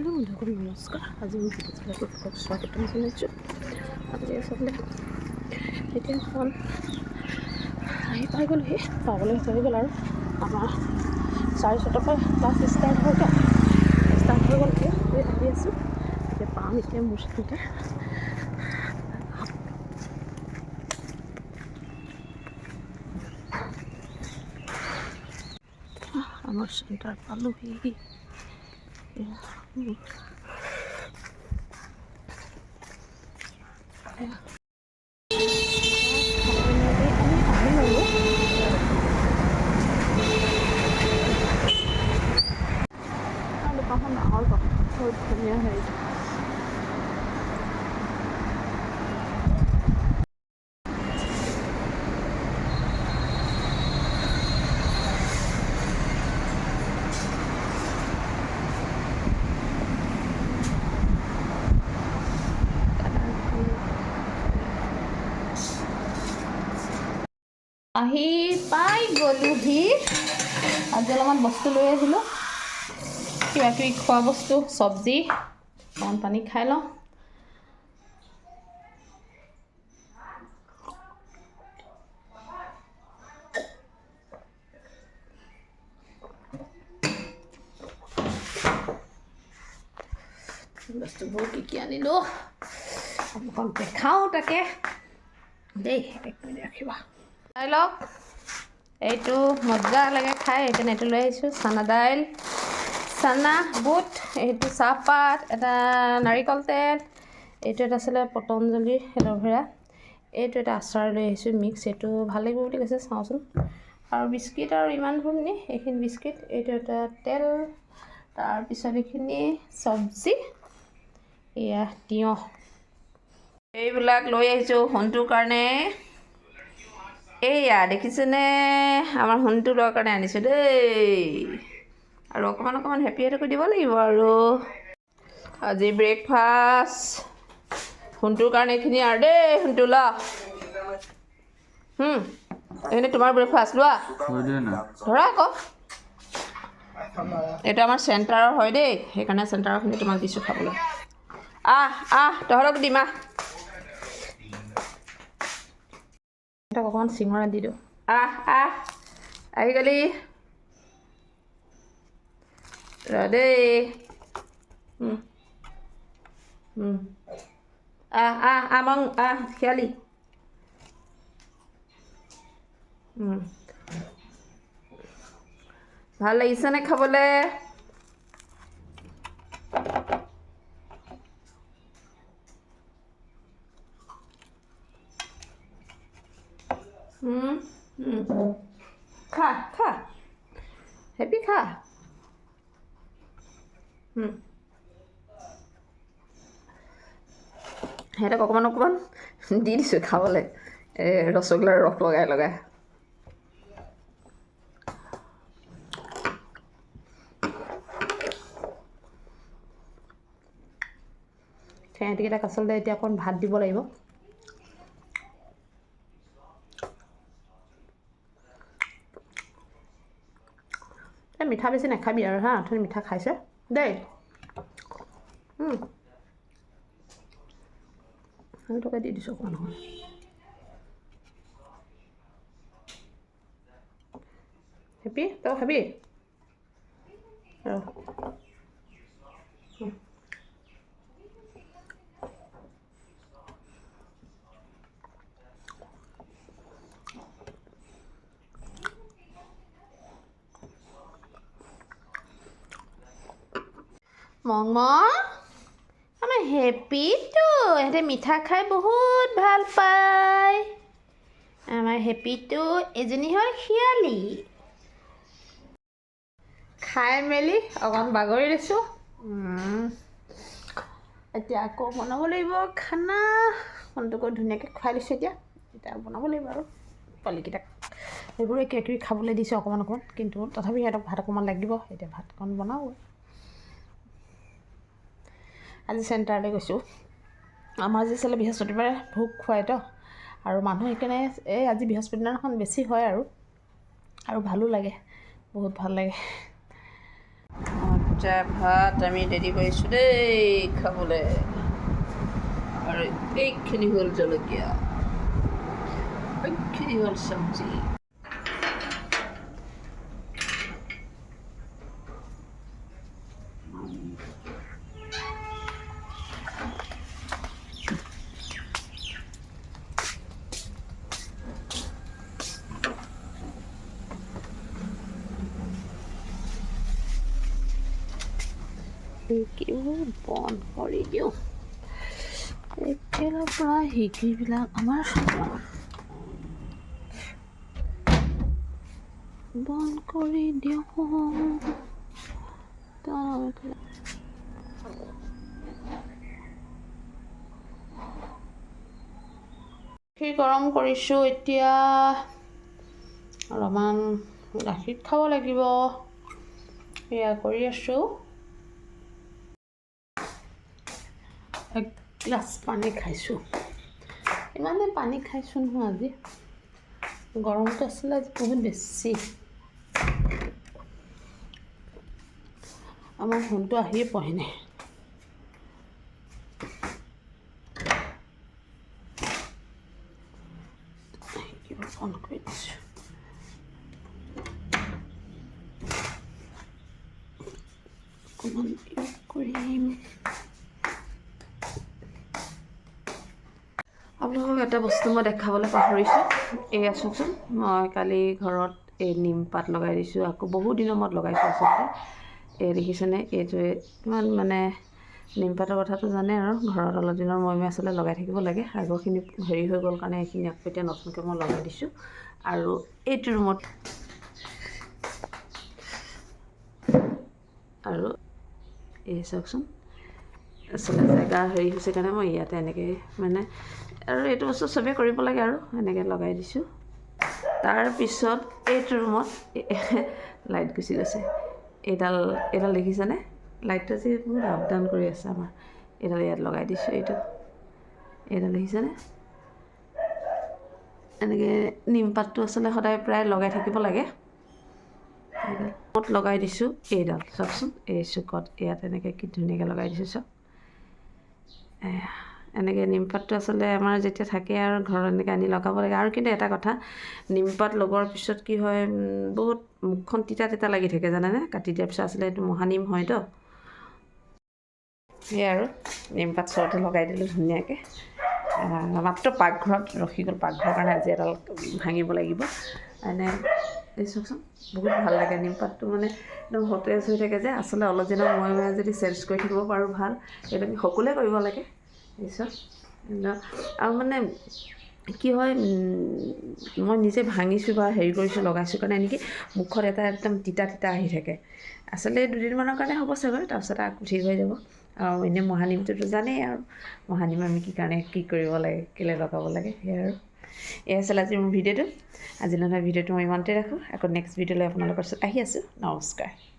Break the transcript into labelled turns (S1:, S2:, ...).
S1: Hello বন্ধুসকল নমস্কাৰ আজি মই ভিডিঅ'টোত স্বাগতম জনাইছোঁ আজি আচলতে এতিয়া ফোন আহি পাই গ'লোহি পাবলৈ হৈ গ'ল আৰু আমাৰ চাৰে ছটাৰ পৰা ক্লাছ ষ্টাৰ্ট হৈ গ'ল ষ্টাৰ্ট হৈ গ'ল এতিয়া আহি আছোঁ এতিয়া পাম এতিয়া মোৰ চেণ্টাৰ আমাৰ চেণ্টাৰ পালোহি 嗯，哎呀。
S2: আহি পাই গ'লোহি আজি অলপমান বস্তু লৈ আহিলোঁ। কিবা কিবি খোৱা বস্তু, চব্জি গৰম পানী খাই লওঁ। বস্তুবোৰ কি কি আনিলোঁ? অকণ দেখাওঁ তাকে। দেই, এক মিনিট ৰাখিবা। চাই লওক এইটো মজা লাগে খাই সেইকাৰণে এইটো লৈ আহিছোঁ। চানা দাইল চানা বুট এইটো চাহপাত এটা নাৰিকল তেল এইটো এটা আছিলে পতঞ্জলি এল'ভেৰা এইটো এটা আচাৰ লৈ আহিছোঁ মিক্স। এইটো ভাল লাগিব বুলি কৈছে চাওঁচোন। আৰু বিস্কিট আৰু ইমানবোৰ নি এইখিনি বিস্কিট। এইটো এটা তেল তাৰপিছত এইখিনি চব্জি। এয়া তিয়ঁহ। এইবিলাক লৈ আহিছোঁ সোণটোৰ কাৰণে। এইয়া দেখিছেনে? আমাৰ সোণটো লোৱাৰ কাৰণে আনিছোঁ দেই। আৰু অকণমান অকণমান হেপী হেপী দিব লাগিব আৰু। আজি ব্ৰেকফাষ্ট সোণটোৰ কাৰণে এইখিনি আৰু দেই সোণটো ল। এইখিনি তোমাৰ ব্ৰেকফাষ্ট লোৱা। ধৰা আকৌ। এইটো আমাৰ চেণ্টাৰৰ হয় দেই সেইকাৰণে চেণ্টাৰৰখিনি তোমাক দিছোঁ খাবলৈ। আহ আহ তহঁতক দিম আহ। তাক অকণমান চিঙৰা দি দিওঁ আহ আহ, আহি গলি। ৰ দেই। আহ আহ আমং আহ উম। ভালো লাগিছেনে খাবলৈ? খা। খা। উম। সিহঁতক অকণমান দি দিছোঁ খাবলৈ। এই ৰসগোল্লাৰ ৰস লগাই লগাই। সিহঁতিকেইটাক আচলতে এতিয়া অকণ ভাত দিব লাগিব। এই মিঠা বেছি নাখাবি আৰু হা অথনি মিঠা খাইছে দেই দি দিছোঁ অকণমান অকণমান হেপী তই খাবি ৰ মঙ আমাৰ হেপিটো ইহঁতে মিঠা খাই বহুত ভাল পায়। আমাৰ হেপিটো এজনী হ'ল শিয়ালি। খাই মেলি অকণ বাগৰি দিছোঁ। এতিয়া আকৌ বনাব লাগিব খানা। ফোনটোকৈ ধুনীয়াকৈ খুৱাই দিছোঁ এতিয়া। এতিয়া বনাব লাগিব আৰু পোৱালিকেইটাক। সেইবোৰে কিবা কিবি খাবলৈ দিছোঁ অকণমান অকণমান কিন্তু তথাপি সিহঁতক ভাত অকণমান লাগিব। এতিয়া ভাত অকণ বনাওঁ আজি চেণ্টাৰলৈ গৈছোঁ। আমাৰ আজি আচলতে বৃহস্পতিবাৰে ভোগ খুৱাইতো আৰু মানুহ সেইকাৰণে এই আজি বৃহস্পতিবাৰখন বেছি হয় আৰু। আৰু ভালো লাগে, বহুত ভালো লাগে। পইতা ভাত আমি ৰেডি কৰিছোঁ দেই খাবলৈ। আৰু এইখিনি হ'ল জলকীয়া। এইখিনি হ'ল চব্জি।
S1: বন্ধ কৰি দিওঁ। এতিয়াৰ পৰা আমাৰ বন্ধ কৰি দিওঁ।
S2: গাখীৰ গৰম কৰিছোঁ এতিয়া অলপমান গাখীৰ খাব লাগিব। সেয়া কৰি আছোঁ।
S1: এগিলাচ পানী খাইছোঁ। ইমানেই পানী খাইছোঁ নহয় আজি। গৰমটো আছিলে আজি বহুত বেছি। আমাৰ সোণটো আহিয়ে নাই। কৰি দিছোঁ অকণমান ইউজ কৰিম
S2: আপোনালোকক এটা বস্তু মই দেখাবলৈ পাহৰিছোঁ। এয়া চাওকচোন মই কালি ঘৰত এই নিমপাত লগাই দিছোঁ। আকৌ বহু দিনৰ মূৰত লগাইছোঁ আচলতে। এই দেখিছেনে? এইটোৱে ইমান মানে নিমপাতৰ কথাটো জানে আৰু। ঘৰত অলপ দিনৰ মই মই আচলতে লগাই থাকিব লাগে। আগৰখিনি হেৰি হৈ গ'ল কাৰণে এইখিনি আকৌ এতিয়া নতুনকৈ মই লগাই দিছোঁ। আৰু এইটো ৰুমত আৰু এই চাওকচোন। আচলতে জেগা হেৰি হৈছে কাৰণে মই ইয়াতে এনেকৈ মানে আৰু এইটো বস্তু চবেই কৰিব লাগে আৰু এনেকৈ লগাই দিছোঁ। তাৰপিছত এইটো ৰুমত লাইট গুচি গৈছে। এইডাল এইডাল দেখিছেনে? লাইটটো যে বহুত আপ ডাউন কৰি আছে আমাৰ। এইডাল ইয়াত লগাই দিছোঁ এইটো। এইডাল দেখিছেনে? এনেকৈ নিমপাতটো আচলতে সদায় প্ৰায় লগাই থাকিব লাগে। লগাই দিছোঁ? এইডাল চাওকচোন। এই চুকত ইয়াত এনেকৈ কি ধুনীয়াকৈ লগাই দিছোঁ চাওক। এনেকৈ নিমপাতটো আচলতে আমাৰ যেতিয়া থাকে আৰু ঘৰত এনেকৈ আনি লগাব লাগে। আৰু কিন্তু এটা কথা নিমপাত লগোৱাৰ পিছত কি হয় বহুত মুখখন তিতা তিতা লাগি থাকে জানেনে? কাটি দিয়াৰ পিছত আচলতে এইটো মহানিম হয়তো সেয়াই আৰু। নিমপাত চৰতে লগাই দিলোঁ ধুনীয়াকৈ। মাত্ৰ পাকঘৰত ৰখি গ'ল। পাকঘৰৰ কাৰণে আজি এডাল ভাঙিব লাগিব। এনে এই চাওকচোন বহুত ভাল লাগে নিমপাতটো মানে একদম সতেজ হৈ থাকে যে। আচলতে অলপ দিনৰ মূৰে মূৰে যদি চেঞ্জ কৰি থাকিব পাৰোঁ ভাল। সেইটো আমি সকলোৱে কৰিব লাগে। আৰু মানে কি হয় মই নিজে ভাঙিছোঁ বা হেৰি কৰিছোঁ লগাইছোঁ কাৰণে নেকি মুখত এটা একদম তিতা তিতা আহি থাকে। আচলতে দুদিনমানৰ কাৰণে হ'ব চাগৈ। তাৰপিছত আকৌ ঠিক হৈ যাব। আৰু এনেই মহানিমটোতো জানেই আৰু। মহানিম আমি কি কাৰণে কি কৰিব লাগে কেলৈ লগাব লাগে সেয়াই আৰু। এয়া আছিলে আজি মোৰ ভিডিঅ'টো। আজিলৈ ভিডিঅ'টো মই ইমানতে ৰাখোঁ। আকৌ নেক্সট ভিডিঅ'লৈ আপোনালোকৰ ওচৰত আহি আছোঁ। নমস্কাৰ।